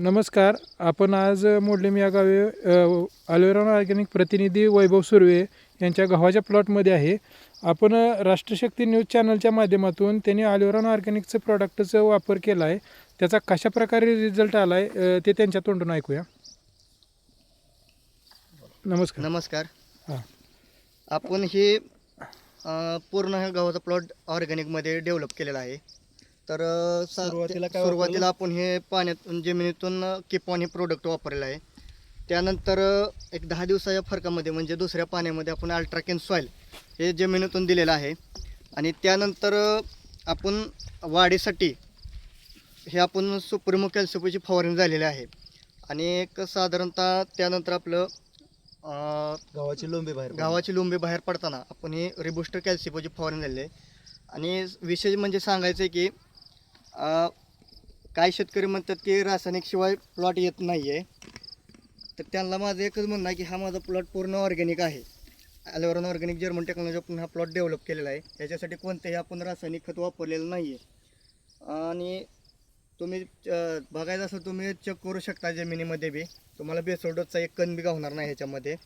नमस्कार. आपण आज मोडलेम या गावी अलोवेरा ऑर्गॅनिक प्रतिनिधी वैभव सुर्वे यांच्या गव्हाच्या प्लॉटमध्ये आहे. आपण राष्ट्रशक्ती न्यूज चॅनलच्या माध्यमातून त्यांनी अलोवेरा ऑर्गॅनिकचं प्रॉडक्टचा वापर केला आहे त्याचा कशा प्रकारे रिझल्ट आला आहे ते त्यांच्या तोंडून ऐकूया. नमस्कार. नमस्कार. हां. आपण हे पूर्ण हा गव्हाचा प्लॉट ऑर्गॅनिकमध्ये डेव्हलप केलेला आहे. तर सा- सुरुवातीला काय सुरुवातीला आपण हे पाण्यातून जमिनीतून किपॉन हे प्रोडक्ट वापरलेलं आहे. त्यानंतर एक दहा दिवसाच्या फरकामध्ये म्हणजे दुसऱ्या पाण्यामध्ये आपण अल्ट्राकेन सॉईल हे जमिनीतून दिलेलं आहे. आणि त्यानंतर आपण वाढीसाठी हे आपण सुप्रिमो कॅल्सिपोची फवारणी झालेली आहे. आणि एक साधारणतः त्यानंतर आपलं अ, गावाची लोंबी बाहेर पडली. गावाची लोंबे बाहेर पडताना आपण हे रिबुस्टर कॅल्सिपोची फवारणी झालेली आहे. आणि विशेष म्हणजे सांगायचं आहे की काय काही शेतकरी म्हणतात की रासायनिकशिवाय प्लॉट येत नाही आहे तर त्यांना माझं एकच म्हणणं आहे की हा माझा प्लॉट पूर्ण ऑर्गॅनिक आहे. ॲलोवेरॉन ऑर्गॅनिक जर्मन टेक्नॉलॉजी आपण हा प्लॉट डेव्हलप केलेला आहे. याच्यासाठी कोणतेही आपण रासायनिक खत वापरलेलं नाही आहे आणि तुम्ही बघायचं असेल तुम्ही चेक करू शकता जमिनीमध्ये बी. तुम्हाला बेसोडोसचा एक कण बी गावणार नाही ह्याच्यामध्ये.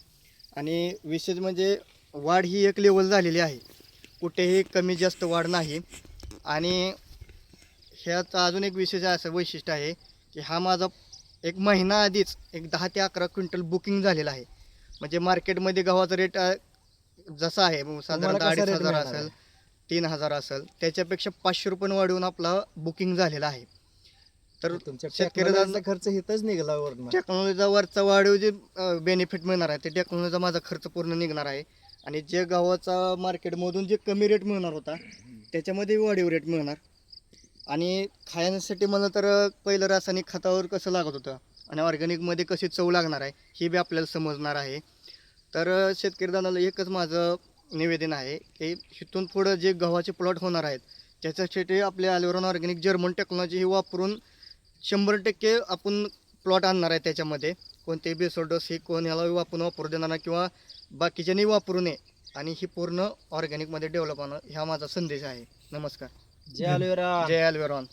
आणि विशेष म्हणजे वाढ ही एक लेवल झालेली आहे. कुठेही कमी जास्त वाढ नाही. आणि ह्याचं अजून एक विशेष असं वैशिष्ट्य आहे की हा माझा एक महिना आधीच एक दहा ते अकरा क्विंटल बुकिंग झालेला आहे. म्हणजे मार्केटमध्ये गव्हाचा रेट जसा आहे साधारणतः अडीच हजार असेल? तीन हजार असेल त्याच्यापेक्षा पाचशे रुपये वाढवून आपला बुकिंग झालेला आहे. तर टेक्नॉलॉजीचा खर्च इथंच निघाला टेक्नॉलॉजीचा वरचा वाढीव जे बेनिफिट मिळणार आहे ते टेक्नॉलॉजीचा माझा खर्च पूर्ण निघणार आहे. आणि जे गव्हाचा मार्केटमधून जे कमी रेट मिळणार होता त्याच्यामध्ये वाढीव रेट मिळणार. आणि खाण्यासाठी मला तर पहिलं रासायनिक खतावर कसं लागत होतं आणि ऑर्गॅनिकमध्ये कशी चव लागणार आहे हे बी आपल्याला समजणार आहे. तर शेतकरी दादाला एकच माझं निवेदन आहे की इथून पुढं जे गव्हाचे प्लॉट होणार आहेत त्याच्यासाठी आपल्या अलोरॉन ऑर्गॅनिक जर्मन टेक्नॉलॉजी ही वापरून शंभर टक्के आपण प्लॉट आणणार आहे त्याच्यामध्ये. कोणते बेसोडोस हे कोण ह्याला आपण वापरू देणार नाही किंवा बाकीच्यांनी वापरू नये आणि ही पूर्ण ऑर्गॅनिकमध्ये डेव्हलप होणं हा माझा संदेश आहे. नमस्कार. జయాలు జయాలు విరాన్